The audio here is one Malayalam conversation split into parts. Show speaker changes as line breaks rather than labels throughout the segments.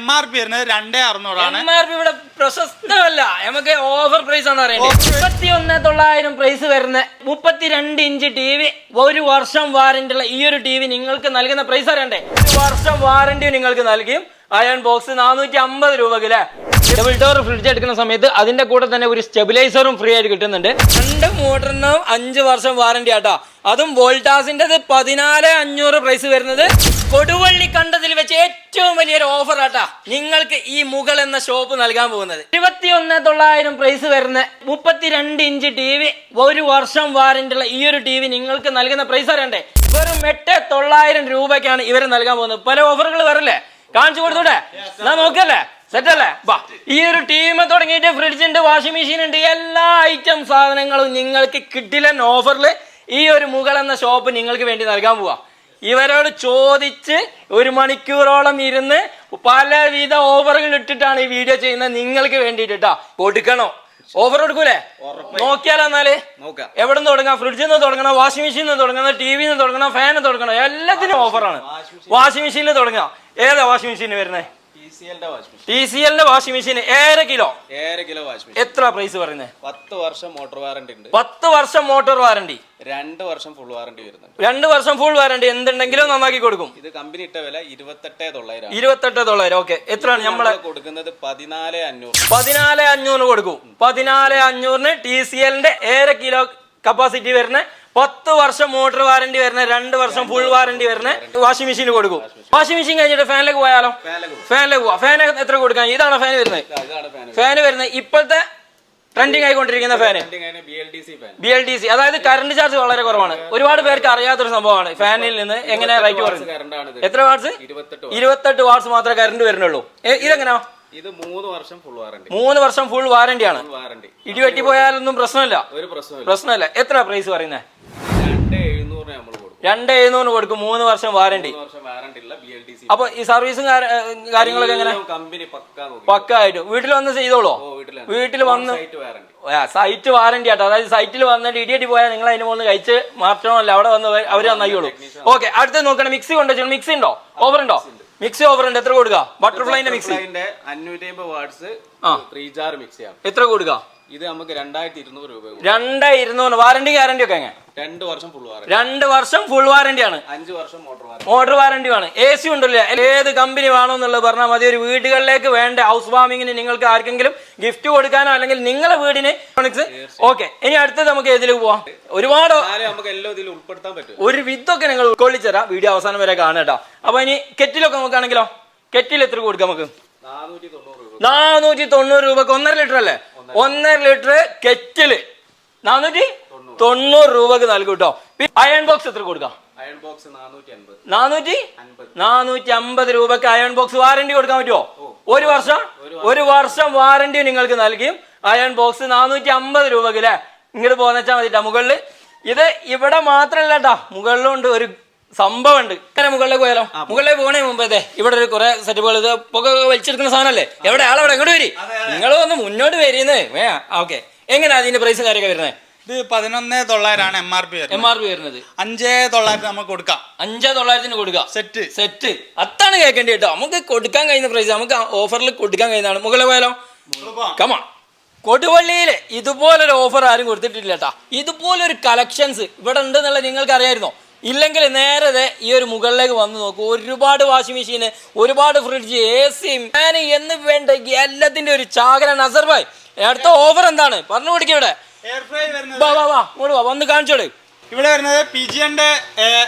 എം ആർ പി വരുന്നത് രണ്ടേ അറുന്നൂറാണ്.
എം ആർ പി ഇവിടെ പ്രശസ്തമല്ല. നമുക്ക് ഓഫർ പ്രൈസ് ആണ് പറയുന്നത് മുപ്പത്തി ഒന്ന് തൊള്ളായിരം പ്രൈസ് വരുന്ന മുപ്പത്തിരണ്ട് ഇഞ്ച് ടി വി ഒരു വർഷം വാറന്റി ഉള്ള ഈ ഒരു ടി വി നിങ്ങൾക്ക് നൽകുന്ന പ്രൈസ് അറിയണ്ടേ? ഒരു വർഷം വാറന്റി നിങ്ങൾക്ക് നൽകിയും അയൺ ബോക്സ് നാനൂറ്റി അമ്പത് രൂപക്ക് ഡബിൾ ഡോർ ഫ്രിഡ്ജ് എടുക്കുന്ന സമയത്ത് അതിന്റെ കൂടെ തന്നെ ഒരു സ്റ്റെബിലൈസറും ഫ്രീ ആയിട്ട് കിട്ടുന്നുണ്ട്. രണ്ട് മോട്ടറിനും അഞ്ച് വർഷം വാറന്റി ആട്ടോ. അതും വോൾട്ടാസിന്റെ പതിനാല് അഞ്ഞൂറ് പ്രൈസ് വരുന്നത് കൊടുവള്ളി കണ്ടതിൽ വെച്ച് ഏറ്റവും വലിയൊരു ഓഫർ ആട്ടാ നിങ്ങൾക്ക് ഈ മുകൾ എന്ന ഷോപ്പ് നൽകാൻ പോകുന്നത്. ഇരുപത്തിയൊന്ന് തൊള്ളായിരം പ്രൈസ് വരുന്ന മുപ്പത്തിരണ്ട് ഇഞ്ച് ടി വി ഒരു വർഷം വാറന്റി ഉള്ള ഈ ഒരു ടി വി നിങ്ങൾക്ക് നൽകുന്ന പ്രൈസ് അറിയണ്ടേ? വെറും എട്ട് തൊള്ളായിരം രൂപയ്ക്കാണ് ഇവർ നൽകാൻ പോകുന്നത്. പല ഓഫറുകൾ വരല്ലേ? കാണിച്ചു കൊടുത്തൂടെ? എന്നാ നോക്കല്ലേ? സെറ്റ് അല്ലേ? വാ ഈ ഒരു ടീമെ തുടങ്ങിയിട്ട് ഫ്രിഡ്ജ് ഉണ്ട് വാഷിംഗ് മെഷീൻ ഉണ്ട് എല്ലാ ഐറ്റം സാധനങ്ങളും നിങ്ങൾക്ക് കിട്ടില്ല ഓഫറിൽ ഈ ഒരു മുകൾ എന്ന ഷോപ്പ് നിങ്ങൾക്ക് വേണ്ടി നൽകാൻ പോവാ. ഇവരോട് ചോദിച്ച് ഒരു മണിക്കൂറോളം ഇരുന്ന് പലവിധ ഓഫറുകൾ ഇട്ടിട്ടാണ് ഈ വീഡിയോ ചെയ്യുന്നത്. നിങ്ങൾക്ക് വേണ്ടിട്ടാ കൊടുക്കണോ? ഓഫർ കൊടുക്കൂലേ? നോക്കിയാലോ എന്നാൽ?
നോക്കാം.
എവിടെ നിന്ന് തുടങ്ങാം? ഫ്രിഡ്ജിൽ നിന്ന് തുടങ്ങണം? വാഷിംഗ് മെഷീനിൽ നിന്ന് തുടങ്ങണം? ടി വിയിൽ നിന്ന് തുടങ്ങണം? ഫാനിൽ തുടങ്ങണം? എല്ലാത്തിനും ഓഫറാണ്. വാഷിംഗ് മെഷീനിൽ തുടങ്ങാം. ഏതാ വാഷിംഗ് മെഷീൻ വരുന്നത്?
ടി സി എല്ലിന്റെ
വാഷിംഗ് മെഷീൻ ഏഴര കിലോ.
ഏഴര കിലോ വാഷിംഗ് മെഷീൻ
എത്ര പ്രൈസ് പറയുന്നത്
പത്ത് വർഷം മോട്ടോർ വാറണ്ടി ഉണ്ട്.
പത്ത് വർഷം മോട്ടോർ വാറണ്ടി
രണ്ട് വർഷം ഫുൾ വാറണ്ടി വരുന്നുണ്ട്.
രണ്ട് വർഷം ഫുൾ വാറണ്ടി എന്തുണ്ടെങ്കിലും നന്നാക്കി കൊടുക്കും.
ഇത് കമ്പനി ഇട്ട വില ഇരുപത്തെട്ട് തൊള്ളായിരം
ഇരുപത്തെട്ട് തൊള്ളായിരം ഓക്കെ എത്രയാണ് നമ്മൾ
കൊടുക്കുന്നത് പതിനാല് അഞ്ഞൂറ്.
പതിനാല് അഞ്ഞൂറ് കൊടുക്കും. പതിനാല് അഞ്ഞൂറിന് ടി സി എല്ലിന്റെ ഏഴര കിലോ കപ്പാസിറ്റി വരുന്ന പത്ത് വർഷം മോട്ടോർ വാറണ്ടി വരുന്ന രണ്ട് വർഷം ഫുൾ വാറണ്ടി വരുന്ന വാഷിംഗ് മെഷീൻ കൊടുക്കും. വാഷിംഗ് മെഷീൻ കഴിഞ്ഞിട്ട് ഫാനിലേക്ക് പോയാലോ? ഫാനിലേക്ക് പോവാം. ഫാൻ എത്ര കൊടുക്കാൻ ഇതാണ് ഫാൻ വരുന്നത്?
ഫാൻ
ഫാന് വരുന്നത്. ഇപ്പോഴത്തെ ട്രെൻഡിങ് ആയിക്കൊണ്ടിരിക്കുന്ന ഫാന്
ബി എൽ ഡി സി
അതായത് കറണ്ട് ചാർജ് വളരെ കുറവാണ്. ഒരുപാട് പേർക്ക് അറിയാത്തൊരു സംഭവമാണ്. ഫാനിൽ നിന്ന് എങ്ങനെ റേറ്റ്
കുറഞ്ഞു
എത്ര വാട്സ്
ഇരുപത്തെട്ട്
വാട്സ് മാത്രമേ കറണ്ട് വരുന്നുള്ളൂ. ഇതെങ്ങനെയാ
ഇത് മൂന്ന് വർഷം ഫുൾ വാറണ്ടി
മൂന്ന് വർഷം ഫുൾ വാറണ്ടിയാണ് ഇടിവെട്ടി പോയാലൊന്നും പ്രശ്നമില്ല.
ഒരു പ്രശ്നമില്ല.
പ്രശ്നമില്ല. എത്ര പ്രൈസ് പറയുന്നത്
രണ്ട്
എഴുന്നൂറ് കൊടുക്കും. മൂന്ന് വർഷം വാറണ്ടി അപ്പൊ ഈ സർവീസും കാര്യങ്ങളൊക്കെ എങ്ങനെ?
കമ്പനി
ആയിട്ട് വീട്ടിൽ വന്ന് ചെയ്തോളോ? വീട്ടിൽ വന്ന്.
സൈറ്റ് വാറണ്ടി
ആട്ടോ. അതായത് സൈറ്റിൽ വന്നിട്ട് ഇടിയടി പോയാൽ നിങ്ങൾ അതിന് മൂന്ന് കഴിച്ച് മാറ്റണമല്ല. അവിടെ വന്ന് അവർ നന്നായിക്കോളൂ. ഓക്കെ അടുത്ത് നോക്കണം. മിക്സി കൊണ്ടു മിക്സി ഉണ്ടോ? ഓവർ ഉണ്ടോ? മിക്സി ഓവർ ഉണ്ട്. എത്ര കൊടുക്കുക ബട്ടർഫ്ലൈന്റെ മിക്സി.
അഞ്ഞൂറ്റി അമ്പത് വാട്സ്
ആ.
ത്രീ ജാർ മിക്സിയാണ്
എത്ര കൊടുക്കുക
ഇത് നമുക്ക് രണ്ടായിരത്തി ഇരുന്നൂറ് രൂപ.
രണ്ട് ഇരുന്നൂറ് വാറണ്ടി ഗ്യാരണ്ടി ഒക്കെ എങ്ങനെ?
രണ്ട് വർഷം ഫുൾ വാറണ്ടി
രണ്ട് വർഷം ഫുൾ വാറണ്ടി ആണ്.
അഞ്ച് വർഷം മോട്ടോർ വാറണ്ടി
മോട്ടോർ വാറണ്ടി ആണ് എ സി ഉണ്ടല്ലോ? ഏത് കമ്പനി വേണോ എന്നുള്ളത് പറഞ്ഞാൽ മതി. ഒരു വീടുകളിലേക്ക് വേണ്ട ഹൗസ് വാമിങ്ങിന് നിങ്ങൾക്ക് ആർക്കെങ്കിലും ഗിഫ്റ്റ് കൊടുക്കാനോ അല്ലെങ്കിൽ നിങ്ങളെ വീടിന് ഓക്കെ ഇനി അടുത്തത് നമുക്ക് ഏതിലേക്ക് പോവാം? ഒരുപാട്
നമുക്ക് എല്ലാം ഇതിൽ ഉൾപ്പെടുത്താൻ പറ്റും.
ഒരു വിത്തൊക്കെ നിങ്ങൾ ഉൾക്കൊള്ളിച്ചരാം. വീഡിയോ അവസാനം വരെ കാണുക കേട്ടോ അപ്പൊ ഇനി കെറ്റിലൊക്കെ നോക്കുകയാണെങ്കിലോ കെറ്റിൽ എത്ര കൊടുക്കാം നമുക്ക്?
നാനൂറ്റി തൊണ്ണൂറ്
രൂപക്ക് ഒന്നര ലിറ്റർ അല്ലേ ഒന്നര ലിറ്റർ കെറ്റിൽ. നാനൂറ്റി തൊണ്ണൂറ്. രൂപക്ക് നൽകും കേട്ടോ അയൺ ബോക്സ് എത്ര കൊടുക്കാം?
അയൺ ബോക്സ് നാനൂറ്റി
നാനൂറ്റി അമ്പത് രൂപക്ക് അയൺ ബോക്സ് വാറണ്ടി കൊടുക്കാൻ പറ്റുമോ ഒരു വർഷം? ഒരു വർഷം. വാറണ്ടി നിങ്ങൾക്ക് നൽകിയും അയൺ ബോക്സ് നാനൂറ്റി അമ്പത് രൂപക്ക് അല്ലേ ഇങ്ങോട്ട് പോന്നെച്ചാൽ മതി മുകളിൽ ഇത് ഇവിടെ മാത്രല്ല കേട്ടാ മുകളിലുണ്ട് ഒരു സംഭവം ഉണ്ട് ഇങ്ങനെ മുകളിലേക്ക് പോയാലോ? മുകളിലേക്ക് പോകണേ മുമ്പേ ഇവിടെ ഒരു കുറെ സെറ്റപ്പുകൾ ഇത് പുക വലിച്ചെടുക്കുന്ന സാധനമല്ലേ? എവിടെ? ആളെവിടെ എങ്ങോട്ട് വരി. നിങ്ങൾ ഒന്ന് മുന്നോട്ട് വരുന്നത് വേ ഓക്കെ. എങ്ങനെയാ അതിന്റെ പ്രൈസ് കാര്യമൊക്കെ വരുന്നത്?
ഇത് പതിനൊന്ന് തൊള്ളായിരമാണ് M R P
M R P വരുന്നത്.
അഞ്ചേ തൊള്ളായിരത്തി നമുക്ക് കൊടുക്കാം.
അഞ്ചേ തൊള്ളായിരത്തിന് കൊടുക്കാം.
സെറ്റ്.
സെറ്റ്. അത്താണ് കേൾക്കേണ്ടി കേട്ടോ. നമുക്ക് കൊടുക്കാൻ കഴിയുന്ന പ്രൈസ് നമുക്ക് ഓഫറിൽ കൊടുക്കാൻ കഴിയുന്നതാണ്. മുകളിൽ പോയാലോ? കമാ കൊടുവള്ളിയിൽ ഇതുപോലൊരു ഓഫർ ആരും കൊടുത്തിട്ടില്ല കേട്ടാ ഇതുപോലൊരു കളക്ഷൻസ് ഇവിടെ ഉണ്ടെന്നുള്ളത് നിങ്ങൾക്ക് അറിയായിരുന്നോ ഇല്ലെങ്കിൽ നേരെ ഈ ഒരു മുകളിലേക്ക് വന്ന് നോക്കൂ. ഒരുപാട് വാഷിംഗ് മെഷീൻ ഒരുപാട് ഫ്രിഡ്ജ് എ സി ഫാൻ എന്ന് വേണ്ട എല്ലാത്തിന്റെ ഒരു ചാകര അസർ ഭായ് അടുത്ത ഓഫർ എന്താണ്? പറഞ്ഞു കൊടുക്കുക ഇവിടെ. വാ വാ വാ ഇങ്ങോട്ട് വാ വന്ന് കാണിച്ചോളൂ
ഇവിടെ വരുന്നത് പി ജിന്റെ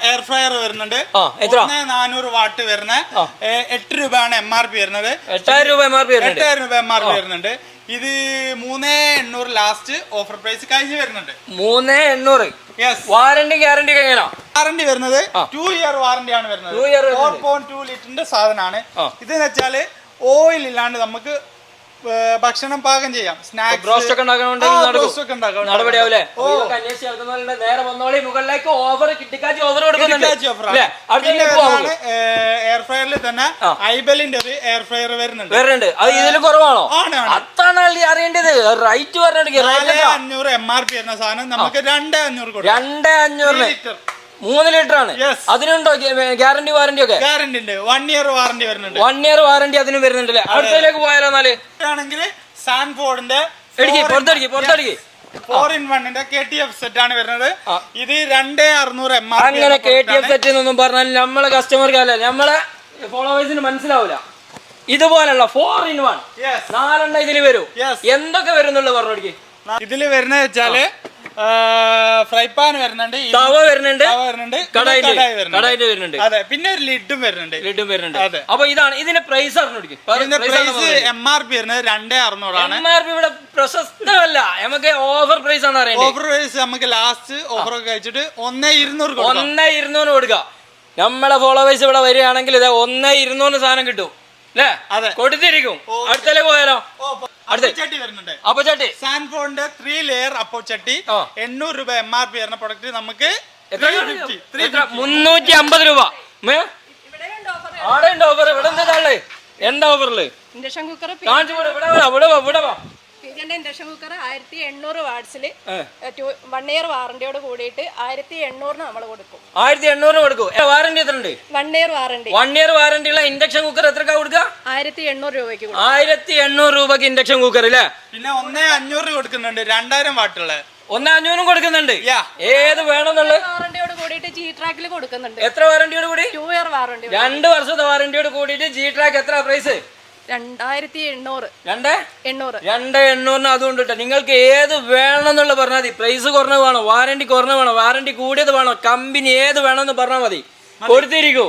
എയർ ഫ്രയർ വരുന്നുണ്ട്. നാനൂറ് വാട്ട് വരുന്ന എട്ട് രൂപയാണ് എം ആർ പി വരുന്നത്.
എട്ടായിരം രൂപ എം ആർ പി
എട്ടായിരം രൂപ എം ആർ പി വരുന്നുണ്ട്. ഇത് മൂന്നേ എണ്ണൂറ് ലാസ്റ്റ് ഓഫർ പ്രൈസ് കഴിഞ്ഞ് വരുന്നുണ്ട്.
മൂന്നേ എണ്ണൂറ്. വാറണ്ടി ഗ്യാരണ്ടി എങ്ങനെയാ?
വാറണ്ടി വരുന്നത് ടു ഇയർ വാറണ്ടി ആണ് വരുന്നത്. ഫോർ പോയിന്റ് ടു ലിറ്ററിന്റെ സാധനമാണ്.
ഇത്
ഇതെന്ന് വെച്ചാൽ ഓയിൽ ഇല്ലാണ്ട് നമുക്ക് ഭക്ഷണം പാകം ചെയ്യാം. സ്നാക്സ്
ബ്രോസ്റ്റ് ഒക്കെ നേരെ വന്നോളി മുകളിലേക്ക് ഓഫർ കിട്ടിക്കാച്ചി ഓഫർ കൊടുക്കുന്നുണ്ട്.
എയർ ഫ്രയറിൽ തന്നെ. ഐബലിന്റെ ഒരു എയർ ഫ്രയർ വരുന്നുണ്ട്.
വരുന്നുണ്ട്. അത് ഇതിലും കുറവാണോ? അള്ളി അറിയേണ്ടത്? റൈറ്റ് പറഞ്ഞിട്ട്
അഞ്ഞൂറ് എം ആർ പി എന്ന സാധനം നമുക്ക് രണ്ടേ അഞ്ഞൂറ് കൊടുക്കാം.
രണ്ട് അഞ്ഞൂറിന്.
ലിറ്റർ
മൂന്ന് ലിറ്റർ ആണ്.
Yes.
അതിനുണ്ടോ ഗ്യാരണ്ടി വാറന്റി ഒക്കെ?
ഗ്യാരണ്ടി ഉണ്ട്. വൺ ഇയർ വാറണ്ടി വരുന്നുണ്ട്.
വൺ ഇയർ വാറന്റി അതിന് വരുന്നുണ്ടല്ലേ? അടുത്തതിലേക്ക് പോയാലോ എന്നാൽ
ആണെങ്കിൽ സാൻഫോർഡിന്റെ
എടുക്കി പുറത്തടിക്ക് പുറത്തടിക്ക്
ഫോർ ഇൻ വണ്ണിന്റെ കെ ടി എഫ് സെറ്റ് ആണ് വരുന്നത്.
ആ.
ഇത് രണ്ടേ അറുന്നൂറ് എം ആർ
അങ്ങനെ കെ ടി എഫ് സെറ്റ് എന്നൊന്നും പറഞ്ഞാൽ നമ്മളെ കസ്റ്റമർക്ക് അല്ല നമ്മളെ ഫോളോവേഴ്സിന് മനസ്സിലാവില്ല ഇതുപോലുള്ള ഫോർ ഇൻ വൺ
യെസ്
നാലെണ്ണം ഇതിൽ വരും.
Yes.
എന്തൊക്കെ വരുന്നുള്ളു പറഞ്ഞോടിക്ക്?
ഇതിൽ വരുന്നത് വെച്ചാൽ ഫ്രൈ പാൻ വരുന്നുണ്ട്
തവ വരുന്നുണ്ട്
തവ വരുന്നുണ്ട്
കടായിട്ട്
കടായി വരുന്നുണ്ട്.
കടായിട്ട് വരുന്നുണ്ട്.
അതെ പിന്നെ ഒരു ലിഡും വരുന്നുണ്ട്.
ലിഡും വരുന്നുണ്ട്.
അതെ.
അപ്പൊ ഇതാണ് ഇതിന്റെ price
price M R P വരുന്നത് രണ്ടേ അറുന്നൂറാണ്.
എം ആർ പി ഇവിടെ പ്രശസ്തമല്ല. നമുക്ക് ഓഫർ പ്രൈസ് ആണ് അറിയേണ്ടത്
ഓഫർ പ്രൈസ് നമുക്ക് ലാസ്റ്റ് ഓഫർ ഒക്കെ കഴിച്ചിട്ട് ഒന്നേ ഇരുന്നൂറ് കൊടുക്കാം.
ഒന്നേ ഇരുന്നൂറ് കൊടുക്കുക നമ്മളെ ഫോളോവേഴ്സ് ഇവിടെ വരികയാണെങ്കിൽ ഇത് ഒന്നേ ഇരുന്നൂറ് സാധനം കിട്ടും. അല്ലേ
അതെ.
കൊടുത്തിരിക്കും. അടുത്തല്ലേ പോയാലോ? അടുത്ത.
ചട്ടി വരുന്നുണ്ട്.
അപ്പൊ ചേട്ടി
സാൻഫോണിന്റെ ത്രീ ലെയർ അപ്പോ ചട്ടി
ആ.
എണ്ണൂറ് രൂപ എം ആർ പി വരുന്ന പ്രൊഡക്റ്റ് നമുക്ക് 350, 350.
എത്ര? മുന്നൂറ്റി അമ്പത് രൂപ. ഇവിടെ ആടെ ഉണ്ട് ഓഫർ ഇവിടെ എന്താ എന്താ ഓഫറിൽ
ഇൻഡക്ഷൻ കുക്കർ
കാണിച്ചു ഇവിടെ ഇവിടെ വാ, ഇവിടെ വാ, ഇവിടെ വാ
ഇൻഡക്ഷൻ കുക്കർ ആയിരത്തി എണ്ണൂറ് വാട്സിൽ. വൺ ഇയർ വാറന്റിയോട് കൂടിയിട്ട് ആയിരത്തി എണ്ണൂറിന് നമ്മൾ കൊടുക്കും.
ആയിരത്തി എണ്ണൂറ് കൊടുക്കും. വാറന്റി എത്ര ഉണ്ട്
one year warranty
one year warranty ഉള്ള ഇൻഡക്ഷൻ കുക്കർ എത്ര കൊടുക്കുക
ആയിരത്തി എണ്ണൂറ് രൂപയ്ക്ക് കൊടുക്കും.
ആയിരത്തി എണ്ണൂറ് രൂപക്ക് ഇൻഡക്ഷൻ കുക്കർ അല്ലേ
പിന്നെ ഒന്നേ അഞ്ഞൂറ് കൊടുക്കുന്നുണ്ട് രണ്ടായിരം വാട്ടുള്ള.
ഒന്ന് അഞ്ഞൂറും കൊടുക്കുന്നുണ്ട്. ഏത് വേണമെന്നുള്ളത്?
വാറന്റിയോട് കൂടിയിട്ട് ജി ട്രാക്കിൽ കൊടുക്കുന്നുണ്ട്.
എത്ര വാറന്റിയോട് കൂടി?
ടു ഇയർ വാറന്റി
രണ്ട് വർഷത്തെ വാറന്റിയോട് കൂടിയിട്ട് ജി ട്രാക്ക് എത്ര പ്രൈസ്
രണ്ടായിരത്തി എണ്ണൂറ്
രണ്ട്?
എണ്ണൂറ്.
രണ്ട് എണ്ണൂറിന് അതുകൊണ്ട് കേട്ടോ. നിങ്ങൾക്ക് ഏത് വേണം എന്നുള്ള പറഞ്ഞാൽ മതി. പ്രൈസ് കുറഞ്ഞ വേണോ? വാറന്റി കുറഞ്ഞ വേണോ? വാറന്റി കൂടിയത് വേണോ? കമ്പനി ഏത് വേണമെന്ന് പറഞ്ഞാൽ മതി. കൊടുത്തിരിക്കും.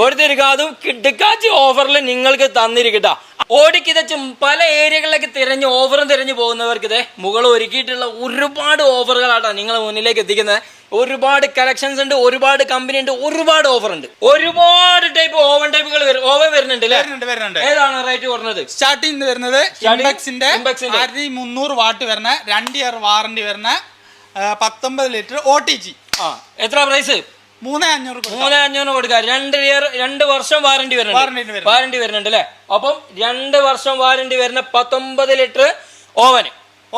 കൊടുത്തിരിക്കും.
അതും കിടക്കാച്ചി ഓഫറിൽ നിങ്ങൾക്ക് തന്നിരിക്കട്ടാ ഓടിക്കിതച്ചും പല ഏരിയകളിലേക്ക് തിരഞ്ഞ് ഓഫറും തിരഞ്ഞു പോകുന്നവർക്ക് ഇതേ മുകൾ ഒരുക്കിയിട്ടുള്ള ഒരുപാട് ഓഫറുകളാട്ടോ നിങ്ങൾ മുന്നിലേക്ക് എത്തിക്കുന്നത്. ഒരുപാട് കളക്ഷൻസ് ഉണ്ട് ഒരുപാട് കമ്പനി ഉണ്ട് ഒരുപാട് ഓഫർ ഉണ്ട്. ഒരുപാട് ടൈപ്പ് ഓവൻ വരുന്നുണ്ട് അല്ലേ
വരുന്നുണ്ട് വരുന്നുണ്ട്.
ഏതാണ് റേറ്റ് കുറഞ്ഞത്?
സ്റ്റാർട്ടിങ് വരുന്നത്
ഇൻഡക്സിന്റെ.
ആയിരത്തി മുന്നൂറ് വാട്ട് വരുന്ന രണ്ട് ഇയർ വാറണ്ടി വരുന്ന പത്തൊമ്പത് ലിറ്റർ ഒ ടി ജി
ആ എത്ര പ്രൈസ്
മൂന്ന് അഞ്ഞൂറ്.
മൂന്ന് അഞ്ഞൂറ് കൊടുക്കുക രണ്ട് ഇയർ രണ്ട് വർഷം വാറണ്ടി
Warranty
വരുന്നുണ്ട്
വരുന്നുണ്ട്.
വാറണ്ടി വരുന്നുണ്ട് അല്ലേ അപ്പം രണ്ട് വർഷം വാറണ്ടി വരുന്ന പത്തൊമ്പത് litre oven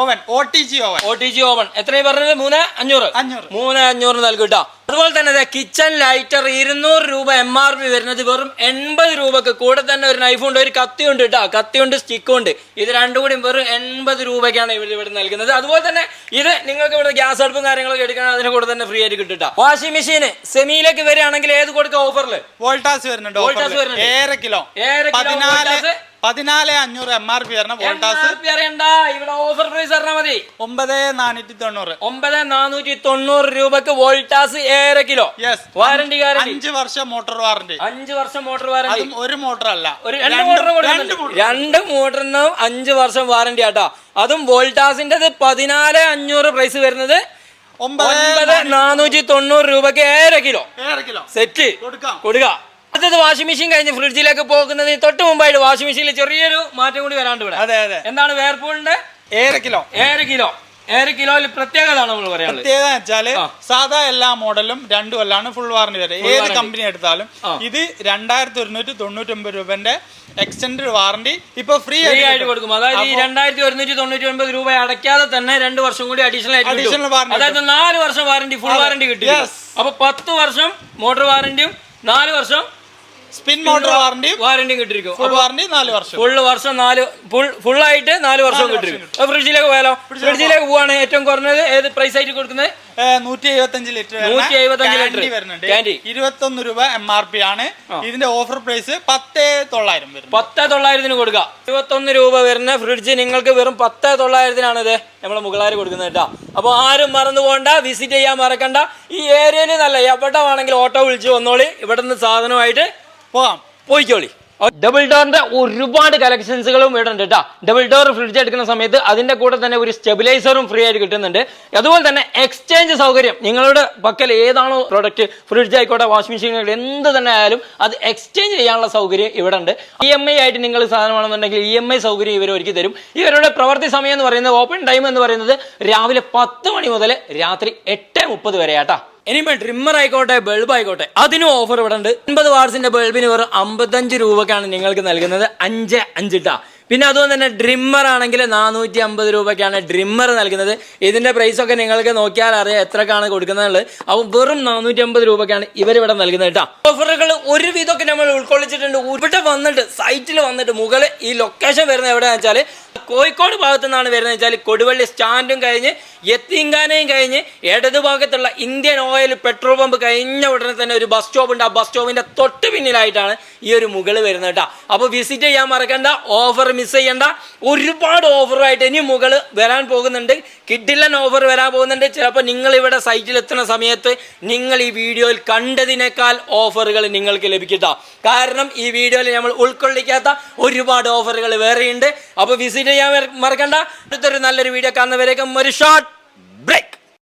oven O T G oven.
O T G oven. എത്രയും പറഞ്ഞത്? മൂന്ന് അഞ്ഞൂറ്?
അഞ്ഞൂറ്.
മൂന്ന് അഞ്ഞൂറ് നൽകും കേട്ടോ അതുപോലെ തന്നെ കിച്ചൺ ലൈറ്റർ ഇരുന്നൂറ് രൂപ എം ആർ പി വരുന്നത് വെറും എൺപത് രൂപക്ക് കൂടെ തന്നെ ഒരു നൈഫ് ഉണ്ട് ഒരു കത്തി ഉണ്ട് കേട്ടോ കത്തി ഉണ്ട്. സ്റ്റിക്കും ഉണ്ട് ഇത് രണ്ടും കൂടി വെറും എൺപത് രൂപയ്ക്കാണ് ഇവിടെ ഇവിടെ നൽകുന്നത്. അതുപോലെ തന്നെ ഇത് നിങ്ങൾക്ക് ഇവിടെ ഗ്യാസ് അടുപ്പും കാര്യങ്ങളൊക്കെ എടുക്കാൻ അതിന് കൂടെ തന്നെ ഫ്രീ ആയിട്ട് കിട്ടും വാഷിംഗ് മെഷീൻ സെമിയിലേക്ക് വരികയാണെങ്കിൽ ഏത് കൊടുക്കുക ഓഫറിൽ
വോൾട്ടാസ് വരുന്നുണ്ട് വോൾട്ടാസ്
വരുന്നുണ്ട്.
ഏഴര കിലോ.
ഏഴര കിലോ
പതിനാല് അഞ്ഞൂറ് എം ആർ പി വരുന്ന വോൾട്ടാസ്.
അറിയണ്ട. ഇവിടെ ഓഫർ പ്രൈസ് അറിഞ്ഞാൽ മതി.
ഒമ്പത് നാനൂറ്റി തൊണ്ണൂറ്
ഒമ്പത് നാനൂറ്റി തൊണ്ണൂറ് രൂപക്ക് വോൾട്ടാസ് ഏഴര കിലോ.
യെസ്
വാറണ്ടി ഗ്യാരണ്ടി
അഞ്ച് വർഷം മോട്ടോർ വാറണ്ടി
അഞ്ച് വർഷം മോട്ടോർ വാറണ്ടി
അതും ഒരു മോട്ടോർ അല്ല.
ഒരു രണ്ട് മോട്ടർ
രണ്ട്
മോട്ടറിനും അഞ്ച് വർഷം വാറണ്ടി ആട്ടോ അതും വോൾട്ടാസിന്റെ പതിനാല് അഞ്ഞൂറ് പ്രൈസ് വരുന്നത്
ഒമ്പത്
നാനൂറ്റി തൊണ്ണൂറ് രൂപക്ക് ഏഴര കിലോ.
ഏഴര കിലോ.
സെറ്റ്
കൊടുക്കാം.
കൊടുക്കുക അടുത്തത് വാഷിംഗ് മെഷീൻ കഴിഞ്ഞ് ഫ്രിഡ്ജിലേക്ക് പോകുന്നതിന് തൊട്ട് മുമ്പായിട്ട് വാഷിംഗ് മെഷീനിൽ ചെറിയൊരു മാറ്റം കൂടി വരാണ്ട് ഇവിടെ.
അതെ അതെ.
എന്താണ് വേർപൂളിന്റെ?
ഏഴര കിലോ.
ഏഴര കിലോ. ഏഴര കിലോയിൽ പ്രത്യേകത നമ്മൾ പറയാനുള്ളത്.
പ്രത്യേകത
വെച്ചാൽ.
സാധാ എല്ലാ മോഡലും രണ്ടു കൊല്ലാണ് ഫുൾ വാറണ്ടി വരെ ഏത് കമ്പനി എടുത്താലും ഇത് രണ്ടായിരത്തി ഒരുന്നൂറ്റി തൊണ്ണൂറ്റി ഒമ്പത് രൂപന്റെ എക്സ്റ്റൻഡ് വാറണ്ടി ഇപ്പൊ ഫ്രീ
ആയിട്ട് കൊടുക്കും. അതായത് ഈ രണ്ടായിരത്തി ഒരുന്നൂറ്റി തൊണ്ണൂറ്റി ഒൻപത് രൂപ അടയ്ക്കാതെ തന്നെ രണ്ട് വർഷം കൂടി അഡീഷണൽ അഡീഷണൽ
വാറണ്ടി
അതായത് നാല് വർഷം വാറണ്ടി ഫുൾ വാറണ്ടി കിട്ടും. അപ്പൊ പത്ത് വർഷം മോട്ടോർ വാറണ്ടിയും നാല് വർഷം
സ്പിൻ മോട്ടോർ വാറണ്ടി
വാറന്റിയും കിട്ടിയിരിക്കും.
ഫുൾ വാറണ്ടി നാല് വർഷം.
ഫുൾ വർഷം നാല് ഫുൾ ഫുൾ ആയിട്ട് നാല് വർഷം അപ്പൊ ഫ്രിഡ്ജിലേക്ക് പോയാലോ? ഫ്രിഡ്ജിലേക്ക് പോവാണ് ഏറ്റവും കുറഞ്ഞത്. ഏത് പ്രൈസ് ആയിട്ട് കൊടുക്കുന്നത്?
നൂറ്റി എഴുപത്തഞ്ച് ലിറ്റർ
175 ലിറ്റർ.
വരുന്നുണ്ട്. ഇരുപത്തൊന്ന് രൂപ എം ആർ പി ആണ്. ഇതിന്റെ ഓഫർ പ്രൈസ് പത്തേ തൊള്ളായിരം വരും
പത്ത് തൊള്ളായിരത്തിന് കൊടുക്കുക. ഇരുപത്തൊന്ന് രൂപ വരുന്ന ഫ്രിഡ്ജ് നിങ്ങൾക്ക് വെറും പത്തേ തൊള്ളായിരത്തിനാണ് ഇത് നമ്മളെ മുകളാർ കൊടുക്കുന്നത് കേട്ടോ. അപ്പോൾ ആരും മറന്നു പോകണ്ട വിസിറ്റ് ചെയ്യാൻ മറക്കണ്ട. ഈ ഏരിയയിൽ നല്ല എവിടെ വേണമെങ്കിൽ ഓട്ടോ വിളിച്ച് വന്നോളി. ഇവിടെ നിന്ന് സാധനമായിട്ട്
പോകാം
പോയിക്കോളി. ഡബിൾ ഡോറിന്റെ ഒരുപാട് കളക്ഷൻസുകളും ഇവിടെ ഉണ്ട് കേട്ടോ ഡബിൾ ഡോർ ഫ്രിഡ്ജ് എടുക്കുന്ന സമയത്ത് അതിന്റെ കൂടെ തന്നെ ഒരു സ്റ്റെബിലൈസറും ഫ്രീ ആയിട്ട് കിട്ടുന്നുണ്ട്. അതുപോലെ തന്നെ എക്സ്ചേഞ്ച് സൗകര്യം. നിങ്ങളുടെ പക്കൽ ഏതാണോ പ്രോഡക്റ്റ് ഫ്രിഡ്ജ് ആയിക്കോട്ടെ വാഷിംഗ് മെഷീൻ എന്ത് തന്നെ ആയാലും അത് എക്സ്ചേഞ്ച് ചെയ്യാനുള്ള സൗകര്യം ഇവിടെ ഉണ്ട് ഇ എം ഐ ആയിട്ട് നിങ്ങൾ സാധനമാണെന്നുണ്ടെങ്കിൽ ഇ എം ഐ സൗകര്യം ഇവർ ഒരുക്കി തരും. ഇവരുടെ പ്രവൃത്തി സമയം എന്ന് പറയുന്നത് ഓപ്പൺ ടൈം എന്ന് പറയുന്നത് രാവിലെ പത്ത് മണി മുതൽ രാത്രി എട്ട് മുപ്പത് വരെ ഇനിയിപ്പോ ട്രിമ്മർ ആയിക്കോട്ടെ ബൾബ് ആയിക്കോട്ടെ അതിനും ഓഫർ ഇവിടെ ഉണ്ട് അൻപത് വാട്സിന്റെ ബൾബിന് വെറും അമ്പത്തഞ്ച് രൂപക്കാണ് നിങ്ങൾക്ക് നൽകുന്നത്. അഞ്ച് അഞ്ചിട്ടാ പിന്നെ അതുപോലെ തന്നെ ഡ്രിമ്മർ ആണെങ്കിൽ നാനൂറ്റി അമ്പത് രൂപയ്ക്കാണ് ഡ്രിമ്മർ നൽകുന്നത്. ഇതിന്റെ പ്രൈസ് ഒക്കെ നിങ്ങൾക്ക് നോക്കിയാൽ അറിയാം എത്രക്കാണ് കൊടുക്കുന്നത് അപ്പോൾ വെറും നാനൂറ്റി അമ്പത് രൂപയ്ക്കാണ് ഇവരിവിടെ നൽകുന്നത് കേട്ടോ. ഓഫറുകൾ ഒരു വിധമൊക്കെ നമ്മൾ ഉൾക്കൊള്ളിച്ചിട്ടുണ്ട്. ഇവിടെ വന്നിട്ട് സൈറ്റിൽ വന്നിട്ട് മുകളിൽ ഈ ലൊക്കേഷൻ വരുന്നത് എവിടെയാണെന്ന് വെച്ചാൽ കോഴിക്കോട് ഭാഗത്തു നിന്നാണ് വരുന്നത് വെച്ചാൽ കൊടുവള്ളി സ്റ്റാൻഡും കഴിഞ്ഞ് എത്തിങ്കാനയും കഴിഞ്ഞ് ഇടതു ഭാഗത്തുള്ള ഇന്ത്യൻ ഓയിൽ പെട്രോൾ പമ്പ് കഴിഞ്ഞ ഉടനെ തന്നെ ഒരു ബസ് സ്റ്റോപ്പ് ഉണ്ട്. ആ ബസ് സ്റ്റോപ്പിന്റെ തൊട്ട് പിന്നിലായിട്ടാണ് ഈ ഒരു മുകൾ വരുന്നത് കേട്ടോ. അപ്പോൾ വിസിറ്റ് ചെയ്യാൻ മറക്കണ്ട. ഓഫർ മിസ് ചെയ്യണ്ട. ഒരുപാട് ഓഫറായിട്ട് ഇനി മുകൾ വരാൻ പോകുന്നുണ്ട്. കിഡിലൻ ഓഫർ വരാൻ പോകുന്നുണ്ട്. ചിലപ്പോൾ നിങ്ങൾ ഇവിടെ സൈറ്റിൽ എത്തുന്ന സമയത്ത് നിങ്ങൾ ഈ വീഡിയോയിൽ കണ്ടതിനേക്കാൾ ഓഫറുകൾ നിങ്ങൾക്ക് ലഭിക്കുക കാരണം ഈ വീഡിയോയിൽ നമ്മൾ ഉൾക്കൊള്ളിക്കാത്ത ഒരുപാട് ഓഫറുകൾ വേറെയുണ്ട്. അപ്പോൾ വിസിറ്റ് ചെയ്യാൻ മറക്കണ്ട. അടുത്തൊരു നല്ലൊരു വീഡിയോ കാണുന്നവരേക്കും ഒരു ഷോർട്ട് ബ്രേക്ക്